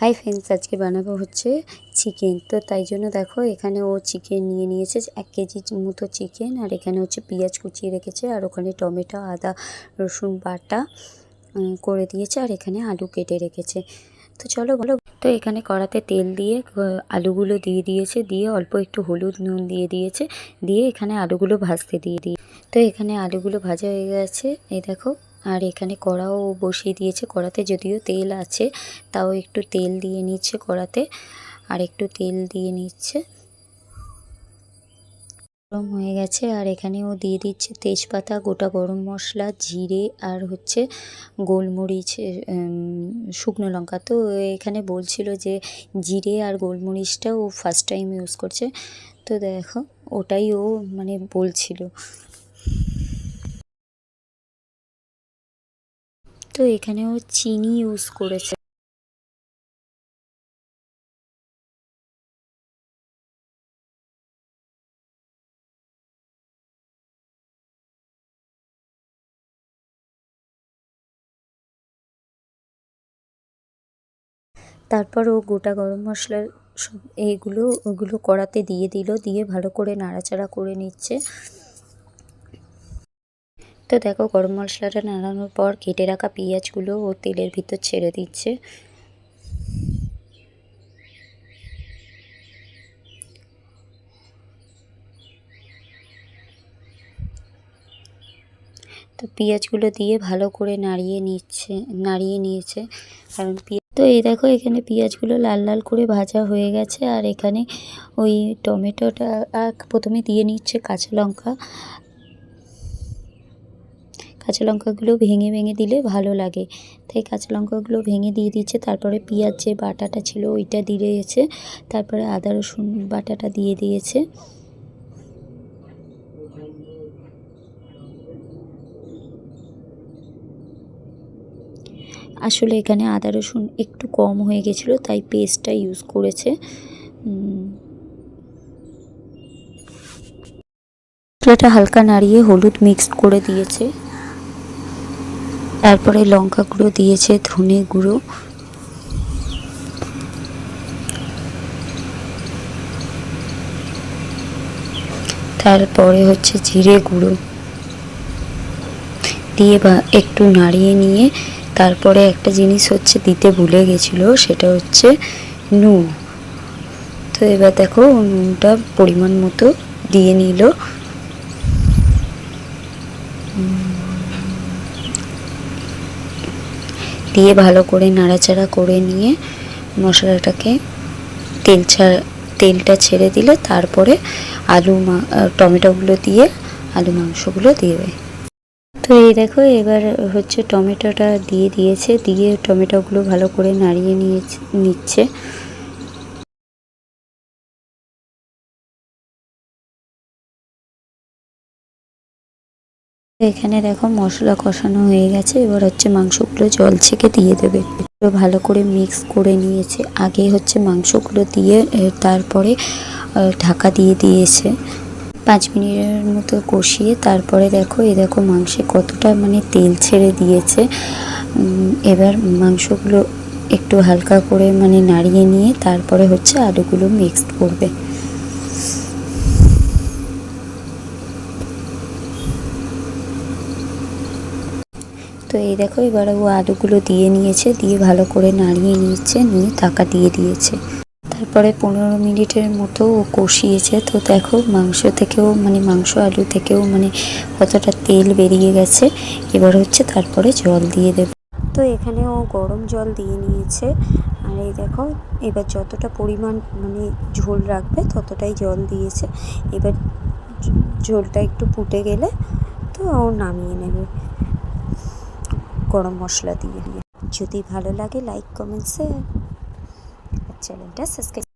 Hi friends আজকে বানাবো হচ্ছে চিকেন তো তাই জন্য দেখো, এখানে ও চিকেন নিয়ে নিয়েছে, এক কেজি মতো চিকেন আর এখানে হচ্ছে পেঁয়াজ কুচিয়ে রেখেছে, আর ওখানে টমেটো, আদা, রসুন বাটা করে দিয়েছে, আর এখানে আলু কেটে রেখেছে। তো চলো বলো। তো এখানে কড়াতে তেল দিয়ে আলুগুলো দিয়ে দিয়েছে, দিয়ে অল্প একটু হলুদ নুন দিয়ে দিয়েছে, দিয়ে এখানে আলুগুলো ভাজতে দিয়ে দিয়ে তো এখানে আলুগুলো ভাজা হয়ে গেছে, এই দেখো। আর এখানে কড়াও বসিয়ে দিয়েছে। কড়াতে যদিও তেল আছে, তাও একটু তেল দিয়ে নিচ্ছে কড়াতে। আর একটু তেল দিয়ে নিচ্ছে। গরম হয়ে গেছে আর এখানে ও দিয়ে দিচ্ছে তেজপাতা, গোটা গরম মশলা, জিরে আর হচ্ছে গোলমরিচ শুকনো লঙ্কা। তো এখানে বলছিল যে জিরে আর গোলমরিচটা ও ফার্স্ট টাইম ইউজ করছে। তো দেখো, ওটাই ও মানে বলছিল। তো এখানে ও চিনি ইউজ করেছে। তারপর ও গোটা গরম মশলা সব এইগুলো, ওগুলো কড়াতে দিয়ে দিল, দিয়ে ভালো করে নাড়াচাড়া করে নিচ্ছে। তো দেখো গরম মশলাটা নাড়ানোর পর কেটে রাখা পেঁয়াজগুলো ও তেলের ভিতর ছেড়ে দিচ্ছে। তো পেঁয়াজগুলো দিয়ে ভালো করে নাড়িয়ে নিচ্ছে, নাড়িয়ে নিয়েছে। কারণ তো এই দেখো এখানে পেঁয়াজগুলো লাল লাল করে ভাজা হয়ে গেছে। আর এখানে ওই টমেটোটা প্রথমে দিয়ে নিচ্ছে কাঁচা লঙ্কা। কাঁচা লঙ্কাগুলো ভেঙে ভেঙে দিলে ভালো লাগে। তাই কাঁচা লঙ্কাগুলো ভেঙে দিয়ে দিচ্ছে তারপরে পেঁয়াজ যে বাটাটা ছিল ওইটা দিয়ে দিয়েছে, তারপরে আদা রসুন বাটাটা দিয়ে দিয়েছে। আসলে এখানে আদা রসুন একটু কম হয়ে গেছিল, তাই পেস্টটা ইউজ করেছে। মশলাটা হালকা নাড়িয়ে হলুদ মিক্সড করে দিয়েছে। তারপরে লঙ্কা গুঁড়ো দিয়েছে, ধনে গুঁড়ো। তারপরে হচ্ছে জিরে গুঁড়ো। দিয়ে বা একটু নাড়িয়ে নিয়ে, তারপরে একটা জিনিস হচ্ছে দিতে ভুলে গেছিল, সেটা হচ্ছে নুন। তো এবার দেখো নুনটা পরিমাণ মতো দিয়ে নিল। দিয়ে ভালো করে নাড়াচাড়া করে নিয়ে মশলাটাকে তেল ছাড়া তেলটা ছেড়ে দিলে তারপরে আলু টমেটোগুলো দিয়ে আলু মাংসগুলো দেবে তো এই দেখো, এবার হচ্ছে টমেটোটা দিয়ে দিয়েছে, দিয়ে টমেটোগুলো ভালো করে নাড়িয়ে নিয়েছে, নিচ্ছে। এখানে দেখো মশলা কষানো হয়ে গেছে, এবার হচ্ছে মাংসগুলো জল ছেঁকে দিয়ে দেবে। ভালো করে মিক্স করে নিয়েছে। আগে হচ্ছে মাংসগুলো দিয়ে তারপরে ঢাকা দিয়ে দিয়েছে। পাঁচ মিনিটের মতো কষিয়ে তারপরে দেখো, এ দেখো মাংসে কতটা মানে তেল ছেড়ে দিয়েছে। এবার মাংসগুলো একটু হালকা করে মানে নাড়িয়ে নিয়ে তারপরে হচ্ছে আলুগুলো মিক্সড করবে। তো এই দেখো, এবার ও আলুগুলো দিয়ে নিয়েছে, দিয়ে ভালো করে নাড়িয়ে নিয়েছে, নিয়ে টাকা দিয়ে দিয়েছে। তারপরে পনেরো মিনিটের মতো ও কষিয়েছে। তো দেখো, মাংস থেকেও মানে মাংস, আলু থেকেও মানে কতটা তেল বেরিয়ে গেছে। এবার হচ্ছে তারপরে জল দিয়ে দেবে। তো এখানে ও গরম জল দিয়ে নিয়েছে। আর এই দেখো, এবার যতটা পরিমাণ মানে ঝোল রাখবে, ততটাই জল দিয়েছে। এবার ঝোলটা একটু ফুটে গেলে তো ও নামিয়ে নেবে। গরম মশলা দিয়ে যদি ভালো লাগে লাইক কমেন্ট শেয়ার চ্যানেলটা সাবস্ক্রাইব